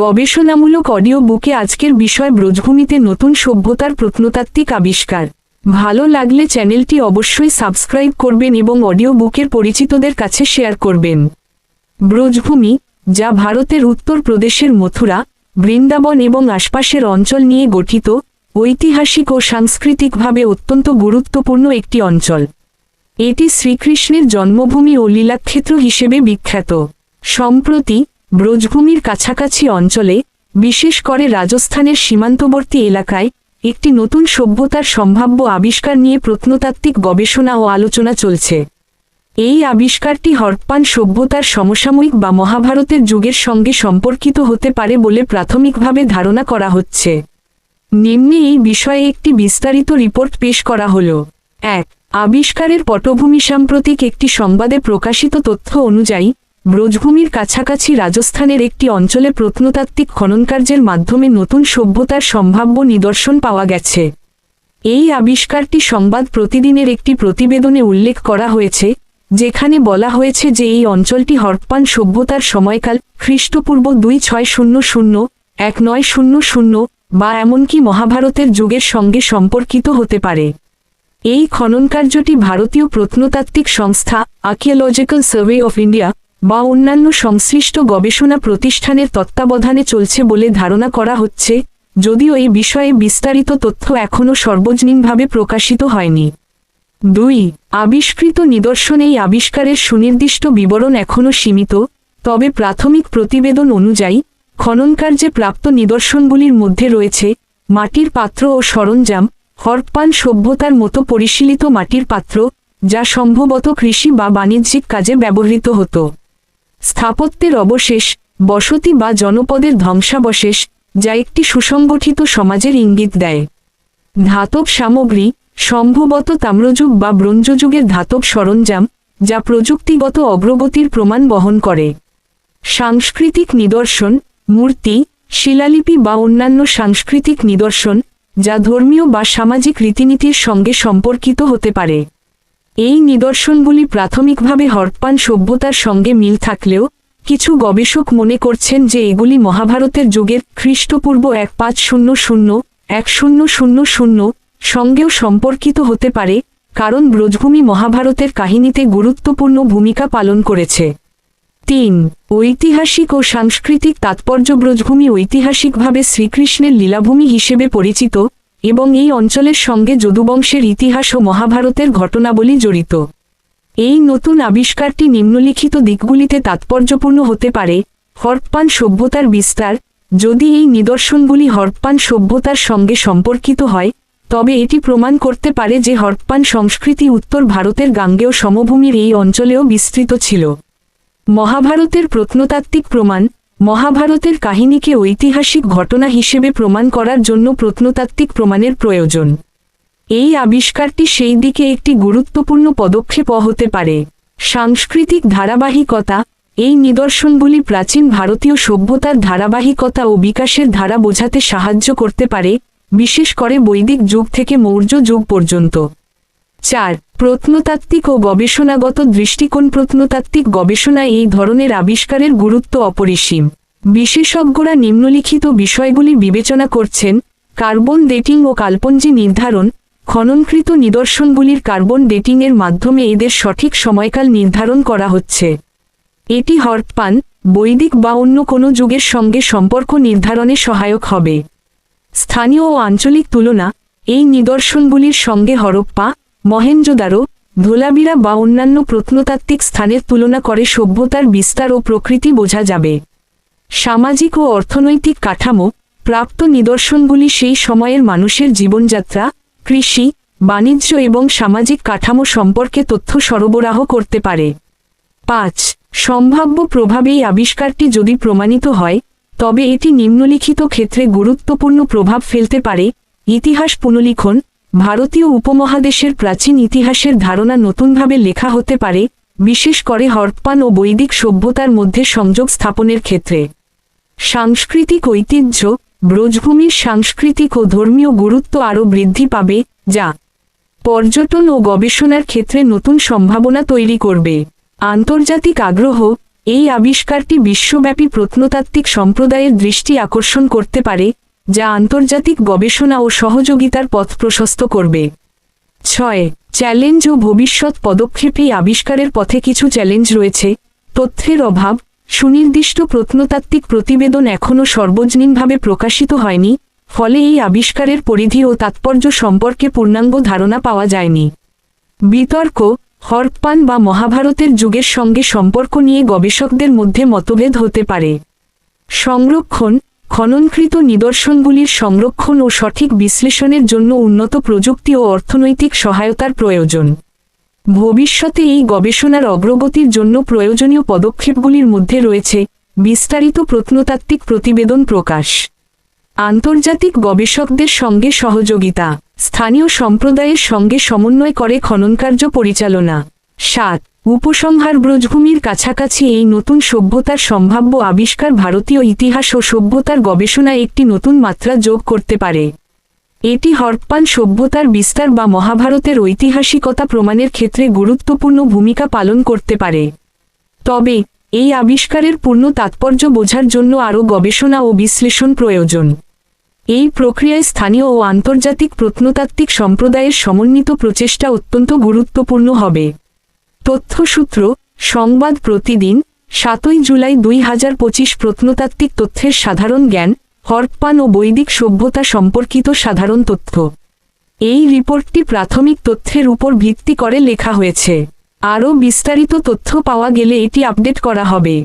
গবেষণামূলক অডিও বুকে আজকের বিষয় ব্রজভূমিতে নতুন সভ্যতার প্রত্নতাত্ত্বিক আবিষ্কার। ভালো লাগলে চ্যানেলটি অবশ্যই সাবস্ক্রাইব করবেন এবং অডিও বুকের পরিচিতদের কাছে শেয়ার করবেন। ব্রজভূমি, যা ভারতের উত্তর প্রদেশের মথুরা, বৃন্দাবন এবং আশপাশের অঞ্চল নিয়ে গঠিত, ঐতিহাসিক ও সাংস্কৃতিকভাবে অত্যন্ত গুরুত্বপূর্ণ একটি অঞ্চল। এটি শ্রীকৃষ্ণের জন্মভূমি ও লীলাক্ষেত্র হিসেবে বিখ্যাত। সম্প্রতি ব্রজভূমির কাছাকাছি অঞ্চলে, বিশেষ করে রাজস্থানের সীমান্তবর্তী এলাকায়, একটি নতুন সভ্যতার সম্ভাব্য আবিষ্কার নিয়ে প্রত্নতাত্ত্বিক গবেষণা ও আলোচনা চলছে। এই আবিষ্কারটি হরপ্পান সভ্যতার সমসাময়িক বা মহাভারতের যুগের সঙ্গে সম্পর্কিত হতে পারে বলে প্রাথমিকভাবে ধারণা করা হচ্ছে। নিম্নে এই বিষয়ে একটি বিস্তারিত রিপোর্ট পেশ করা হল। এক, আবিষ্কারের পটভূমি সাম্প্রতিক একটি সংবাদে প্রকাশিত তথ্য অনুযায়ী ব্রজভূমির কাছাকাছি রাজস্থানের একটি অঞ্চলে প্রত্নতাত্ত্বিক খননকার্যের মাধ্যমে নতুন সভ্যতার সম্ভাব্য নিদর্শন পাওয়া গেছে। এই আবিষ্কারটি সংবাদ প্রতিদিনের একটি প্রতিবেদনে উল্লেখ করা হয়েছে, যেখানে বলা হয়েছে যে এই অঞ্চলটি হরপ্পান সভ্যতার সময়কাল খ্রিস্টপূর্ব দুই ছয় শূন্য শূন্য, এক নয় শূন্য শূন্য বা এমনকি মহাভারতের যুগের সঙ্গে সম্পর্কিত হতে পারে। এই খননকার্যটি ভারতীয় প্রত্নতাত্ত্বিক সংস্থা আর্কিওলজিক্যাল সার্ভে অফ ইন্ডিয়া বা অন্যান্য সংশ্লিষ্ট গবেষণা প্রতিষ্ঠানের তত্ত্বাবধানে চলছে বলে ধারণা করা হচ্ছে, যদিও এই বিষয়ে বিস্তারিত তথ্য এখনও সর্বজনীনভাবে প্রকাশিত হয়নি। দুই, আবিষ্কৃত নিদর্শন এই আবিষ্কারের সুনির্দিষ্ট বিবরণ এখনও সীমিত, তবে প্রাথমিক প্রতিবেদন অনুযায়ী খননকার্যে প্রাপ্ত নিদর্শনগুলির মধ্যে রয়েছে, মাটির পাত্র ও সরঞ্জাম, হরপ্পান সভ্যতার মতো পরিশীলিত মাটির পাত্র, যা সম্ভবত কৃষি বা বাণিজ্যিক কাজে ব্যবহৃত হতো। স্থাপত্যের অবশেষ, বসতি বা জনপদের ধ্বংসাবশেষ, যা একটি সুসংগঠিত সমাজের ইঙ্গিত দেয়। ধাতব সামগ্রী, সম্ভবত তাম্রযুগ বা ব্রোঞ্জযুগের ধাতব সরঞ্জাম, যা প্রযুক্তিগত অগ্রগতির প্রমাণ বহন করে। সাংস্কৃতিক নিদর্শন, মূর্তি, শিলালিপি বা অন্যান্য সাংস্কৃতিক নিদর্শন, যা ধর্মীয় বা সামাজিক রীতিনীতির সঙ্গে সম্পর্কিত হতে পারে। এই নিদর্শনগুলি প্রাথমিকভাবে হরপ্পান সভ্যতার সঙ্গে মিল থাকলেও, কিছু গবেষক মনে করছেন যে এগুলি মহাভারতের যুগের খ্রিস্টপূর্ব এক পাঁচ শূন্য শূন্য, এক শূন্য শূন্য শূন্য সঙ্গেও সম্পর্কিত হতে পারে, কারণ ব্রজভূমি মহাভারতের কাহিনীতে গুরুত্বপূর্ণ ভূমিকা পালন করেছে। তিন, ঐতিহাসিক ও সাংস্কৃতিক তাৎপর্য ব্রজভূমি ঐতিহাসিকভাবে শ্রীকৃষ্ণের লীলাভূমি হিসেবে পরিচিত এবং এই অঞ্চলের সঙ্গে যদুবংশের ইতিহাস ও মহাভারতের ঘটনাবলী জড়িত। এই নতুন আবিষ্কারটি নিম্নলিখিত দিকগুলিতে তাৎপর্যপূর্ণ হতে পারে, হরপ্পান সভ্যতার বিস্তার। যদি এই নিদর্শনগুলি হরপ্পান সভ্যতার সঙ্গে সম্পর্কিত হয়, তবে এটি প্রমাণ করতে পারে যে হরপ্পান সংস্কৃতি উত্তর ভারতের গাঙ্গেয় সমভূমির এই অঞ্চলেও বিস্তৃত ছিল। মহাভারতের প্রত্নতাত্ত্বিক প্রমাণ মহাভারতের কাহিনীকে ঐতিহাসিক ঘটনা হিসেবে প্রমাণ করার জন্য প্রত্নতাত্ত্বিক প্রমাণের প্রয়োজন। এই আবিষ্কারটি সেই দিকে একটি গুরুত্বপূর্ণ পদক্ষেপ হতে পারে। সাংস্কৃতিক ধারাবাহিকতা, এই নিদর্শনগুলি প্রাচীন ভারতীয় সভ্যতার ধারাবাহিকতা ও বিকাশের ধারা বোঝাতে সাহায্য করতে পারে, বিশেষ করে বৈদিক যুগ থেকে মৌর্য যুগ পর্যন্ত। চার প্রত্নতাত্ত্বিক ও গবেষণাগত দৃষ্টিকোণ প্রত্নতাত্ত্বিক গবেষণা এই ধরনের আবিষ্কারের গুরুত্ব অপরিসীম। বিশেষজ্ঞরা নিম্নলিখিত বিষয়গুলি বিবেচনা করছেন, কার্বন ডেটিং ও কাল্পঞ্জি নির্ধারণ, খননকৃত নিদর্শনগুলির কার্বন ডেটিংয়ের মাধ্যমে এদের সঠিক সময়কাল নির্ধারণ করা হচ্ছে। এটি হরপ্পান, বৈদিক বা অন্য কোনো যুগের সঙ্গে সম্পর্ক নির্ধারণে সহায়ক হবে। স্থানীয় ও আঞ্চলিক তুলনা, এই নিদর্শনগুলির সঙ্গে হরপ্পা মহেঞ্জোদারো ধোলাবিরা বা অন্যান্য প্রত্নতাত্ত্বিক স্থানের তুলনা করে সভ্যতার বিস্তার ও প্রকৃতি বোঝা যাবে। সামাজিক ও অর্থনৈতিক কাঠামো, প্রাপ্ত নিদর্শনগুলি সেই সময়ের মানুষের জীবনযাত্রা, কৃষি, বাণিজ্য এবং সামাজিক কাঠামো সম্পর্কে তথ্য সরবরাহ করতে পারে। পাঁচ, সম্ভাব্য প্রভাবে এই আবিষ্কারটি যদি প্রমাণিত হয়, তবে এটি নিম্নলিখিত ক্ষেত্রে গুরুত্বপূর্ণ প্রভাব ফেলতে পারে। ইতিহাস পুনলিখন ভারতীয় উপমহাদেশের প্রাচীন ইতিহাসের ধারণা নতুনভাবে লেখা হতে পারে, বিশেষ করে হরপ্পান ও বৈদিক সভ্যতার মধ্যে সংযোগ স্থাপনের ক্ষেত্রে। সাংস্কৃতিক ঐতিহ্য, ব্রজভূমির সাংস্কৃতিক ও ধর্মীয় গুরুত্ব আরও বৃদ্ধি পাবে, যা পর্যটন ও গবেষণার ক্ষেত্রে নতুন সম্ভাবনা তৈরি করবে। আন্তর্জাতিক আগ্রহ, এই আবিষ্কারটি বিশ্বব্যাপী প্রত্নতাত্ত্বিক সম্প্রদায়ের দৃষ্টি আকর্ষণ করতে পারে যা আন্তর্জাতিক গবেষণা ও সহযোগিতার পথ প্রশস্ত করবে। ছয়, চ্যালেঞ্জ ও ভবিষ্যৎ পদক্ষেপ এই আবিষ্কারের পথে কিছু চ্যালেঞ্জ রয়েছে। তথ্যের অভাব, সুনির্দিষ্ট প্রত্নতাত্ত্বিক প্রতিবেদন এখনও সর্বজনীনভাবে প্রকাশিত হয়নি, ফলে এই আবিষ্কারের পরিধি ও তাৎপর্য সম্পর্কে পূর্ণাঙ্গ ধারণা পাওয়া যায়নি। বিতর্ক, হরপ্পান বা মহাভারতের যুগের সঙ্গে সম্পর্ক নিয়ে গবেষকদের মধ্যে মতভেদ হতে পারে। সংরক্ষণ খননকৃত নিদর্শনগুলির সংরক্ষণ ও সঠিক বিশ্লেষণের জন্য উন্নত প্রযুক্তি ও অর্থনৈতিক সহায়তার প্রয়োজন। ভবিষ্যতে এই গবেষণার অগ্রগতির জন্য প্রয়োজনীয় পদক্ষেপগুলির মধ্যে রয়েছে বিস্তারিত প্রত্নতাত্ত্বিক প্রতিবেদন প্রকাশ। আন্তর্জাতিক গবেষকদের সঙ্গে সহযোগিতা। স্থানীয় সম্প্রদায়ের সঙ্গে সমন্বয় করে খননকার্য পরিচালনা। সাত উপসংহার ব্রজভূমির কাছাকাছি এই নতুন সভ্যতার সম্ভাব্য আবিষ্কার ভারতীয় ইতিহাস ও সভ্যতার গবেষণায় একটি নতুন মাত্রা যোগ করতে পারে। এটি হরপ্পান সভ্যতার বিস্তার বা মহাভারতের ঐতিহাসিকতা প্রমাণের ক্ষেত্রে গুরুত্বপূর্ণ ভূমিকা পালন করতে পারে। তবে, এই আবিষ্কারের পূর্ণ তাৎপর্য বোঝার জন্য আরও গবেষণা ও বিশ্লেষণ প্রয়োজন। এই প্রক্রিয়ায় স্থানীয় ও আন্তর্জাতিক প্রত্নতাত্ত্বিক সম্প্রদায়ের সমন্বিত প্রচেষ্টা অত্যন্ত গুরুত্বপূর্ণ হবে। তথ্যসূত্র, সংবাদ প্রতিদিন, সাতই জুলাই দুই হাজার পঁচিশ প্রত্নতাত্ত্বিক তথ্যের সাধারণ জ্ঞান, হরপ্পান ও বৈদিক সভ্যতা সম্পর্কিত সাধারণ তথ্য। এই রিপোর্টটি প্রাথমিক তথ্যের উপর ভিত্তি করে লেখা হয়েছে। আরও বিস্তারিত তথ্য পাওয়া গেলে এটি আপডেট করা হবে।